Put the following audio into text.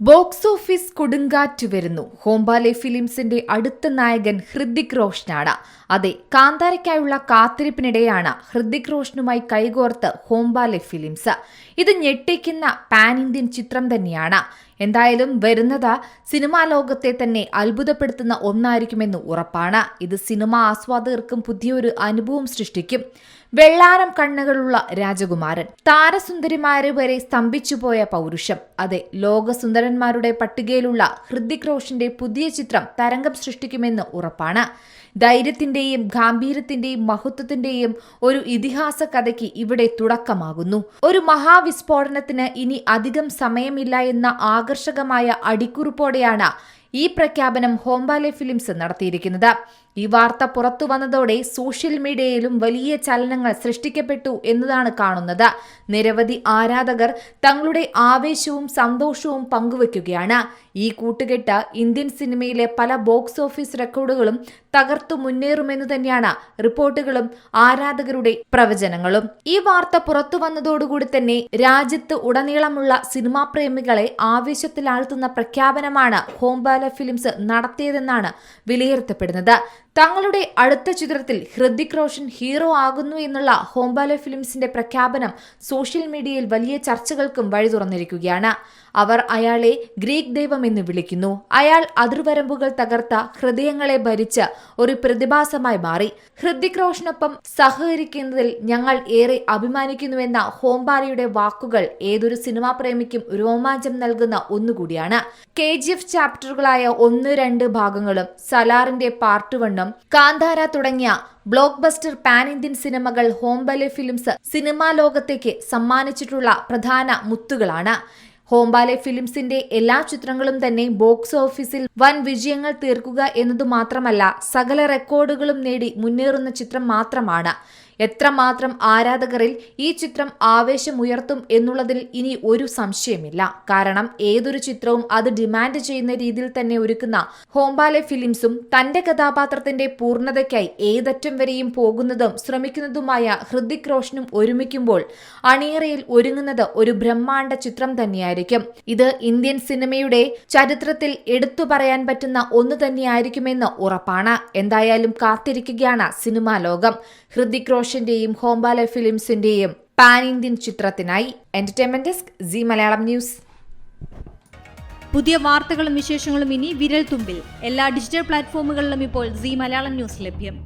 Box office കൊടുങ്കാറ്റ് വരുന്നു. ഹോംബാലെ ഫിലിംസിന്റെ അടുത്ത നായകൻ ഹൃദിക് റോഷനാണ്. അതെ കാന്താരയ്ക്കായുള്ള കാത്തിരിപ്പിനിടെയാണ് ഹൃദിക് റോഷനുമായി കൈകോർത്ത് ഹോംബാലെ ഫിലിംസ്. ഇത് ഞെട്ടിക്കുന്ന പാൻ ഇന്ത്യൻ ചിത്രം തന്നെയാണ്. എന്തായാലും വരുന്നത് സിനിമാ ലോകത്തെ തന്നെ അത്ഭുതപ്പെടുത്തുന്ന ഒന്നായിരിക്കുമെന്ന് ഉറപ്പാണ്. ഇത് സിനിമാ ആസ്വാദകർക്കും പുതിയൊരു അനുഭവം സൃഷ്ടിക്കും. വെള്ളാരം കണ്ണുകളുള്ള രാജകുമാരൻ. താരസുന്ദരിമാരെ വരെ സ്തംഭിച്ചുപോയ പൗരുഷം. അതെ ലോകസുന്ദരന്മാരുടെ പട്ടികയിലുള്ള ഹൃദിക് റോഷന്റെ പുതിയ ചിത്രം തരംഗം സൃഷ്ടിക്കുമെന്ന് ഉറപ്പാണ്. ധൈര്യത്തിന്റെയും ഗാംഭീര്യത്തിന്റെയും മഹത്വത്തിന്റെയും ഒരു ഇതിഹാസ കഥയ്ക്ക് ഇവിടെ തുടക്കമാകുന്നു. ഒരു മഹാവിസ്ഫോടനത്തിന് ഇനി അധികം സമയമില്ല എന്ന ആകർഷകമായ അടിക്കുറിപ്പോടെയാണ് ഈ പ്രഖ്യാപനം ഹോംബാലെ ഫിലിംസ് നടത്തിയിരിക്കുന്നത്. ഈ വാർത്ത പുറത്തു വന്നതോടെ സോഷ്യൽ മീഡിയയിലും വലിയ ചലനങ്ങൾ സൃഷ്ടിക്കപ്പെട്ടു എന്നതാണ് കാണുന്നത്. നിരവധി ആരാധകർ തങ്ങളുടെ ആവേശവും സന്തോഷവും പങ്കുവയ്ക്കുകയാണ് ഈ കൂട്ടുകെട്ട് ഇന്ത്യൻ സിനിമയിലെ പല ബോക്സ് ഓഫീസ് റെക്കോർഡുകളും തകർത്തു മുന്നേറുമെന്ന് തന്നെയാണ് റിപ്പോർട്ടുകളും ആരാധകരുടെ പ്രവചനങ്ങളും. ഈ വാർത്ത പുറത്തു വന്നതോടുകൂടി തന്നെ രാജ്യത്ത് ഉടനീളമുള്ള സിനിമാ പ്രേമികളെ ആവേശത്തിലാഴ്ത്തുന്ന പ്രഖ്യാപനമാണ് ഹോംബാല ഫിലിംസ് നടത്തിയതെന്നാണ് വിലയിരുത്തപ്പെടുന്നത്. തങ്ങളുടെ അടുത്ത ചിത്രത്തിൽ ഹൃദിക് റോഷൻ ഹീറോ ആകുന്നു എന്നുള്ള ഹോംബാലെ ഫിലിംസിന്റെ പ്രഖ്യാപനം സോഷ്യൽ മീഡിയയിൽ വലിയ ചർച്ചകൾക്കും വഴി തുറന്നിരിക്കുകയാണ്. അവർ അയാളെ ഗ്രീക്ക് ദൈവം എന്ന് വിളിക്കുന്നു. അയാൾ അതിർവരമ്പുകൾ തകർത്ത ഹൃദയങ്ങളെ ഭരിച്ച് ഒരു പ്രതിഭാസമായി മാറി. ഹൃദിക് റോഷനൊപ്പം സഹകരിക്കുന്നതിൽ ഞങ്ങൾ ഏറെ അഭിമാനിക്കുന്നുവെന്ന ഹോംബാലയുടെ വാക്കുകൾ ഏതൊരു സിനിമാ പ്രേമിക്കും രോമാഞ്ചം നൽകുന്ന ഒന്നുകൂടിയാണ്. കെ ജി എഫ് ചാപ്റ്ററുകളായ ഒന്ന് രണ്ട് ഭാഗങ്ങളും സലാറിന്റെ പാർട്ട് വണ്ണും കാന്താര തുടങ്ങിയ ബ്ലോക്ക് ബസ്റ്റർ പാൻ ഇന്ത്യൻ സിനിമകൾ ഹോംബലെ ഫിലിംസ് സിനിമാ ലോകത്തേക്ക് സമ്മാനിച്ചിട്ടുള്ള പ്രധാന മുത്തുകളാണ്. ഹോംബാലെ ഫിലിംസിന്റെ എല്ലാ ചിത്രങ്ങളും തന്നെ ബോക്സ് ഓഫീസിൽ വൻ വിജയങ്ങൾ തീർക്കുക എന്നതു മാത്രമല്ല സകല റെക്കോർഡുകളും നേടി മുന്നേറുന്ന ചിത്രം മാത്രമാണ്. എത്രമാത്രം ആരാധകരിൽ ഈ ചിത്രം ആവേശമുയർത്തും എന്നുള്ളതിൽ ഇനി ഒരു സംശയമില്ല. കാരണം ഏതൊരു ചിത്രവും അത് ഡിമാൻഡ് ചെയ്യുന്ന രീതിയിൽ തന്നെ ഒരുക്കുന്ന ഹോംബാലെ ഫിലിംസും തന്റെ കഥാപാത്രത്തിന്റെ പൂർണതയ്ക്കായി ഏതറ്റം വരെയും പോകുന്നതും ശ്രമിക്കുന്നതുമായ ഹൃദിക് റോഷനും ഒരുമിക്കുമ്പോൾ അണിയറയിൽ ഒരുങ്ങുന്നത് ഒരു ബ്രഹ്മാണ്ഡ ചിത്രം തന്നെയായിരിക്കും. ഇത് ഇന്ത്യൻ സിനിമയുടെ ചരിത്രത്തിൽ എടുത്തു പറയാൻ പറ്റുന്ന ഒന്ന് തന്നെയായിരിക്കുമെന്ന് ഉറപ്പാണ്. എന്തായാലും കാത്തിരിക്കുകയാണ് സിനിമാ ലോകം. ഹൃദിക് റോഷന്റെയും ഹോംബാല ഫിലിംസിന്റെയും പാൻ ഇന്ത്യൻ ചിത്രത്തിനായി entertainment desk Zee Malayalam news. പുതിയ വാർത്തകളും വിശേഷങ്ങളും ഇനി വിരൽ തുമ്പിൽ എല്ലാ ഡിജിറ്റൽ പ്ലാറ്റ്ഫോമുകളിലും ഇപ്പോൾ സി മലയാളം ന്യൂസ് ലഭ്യം.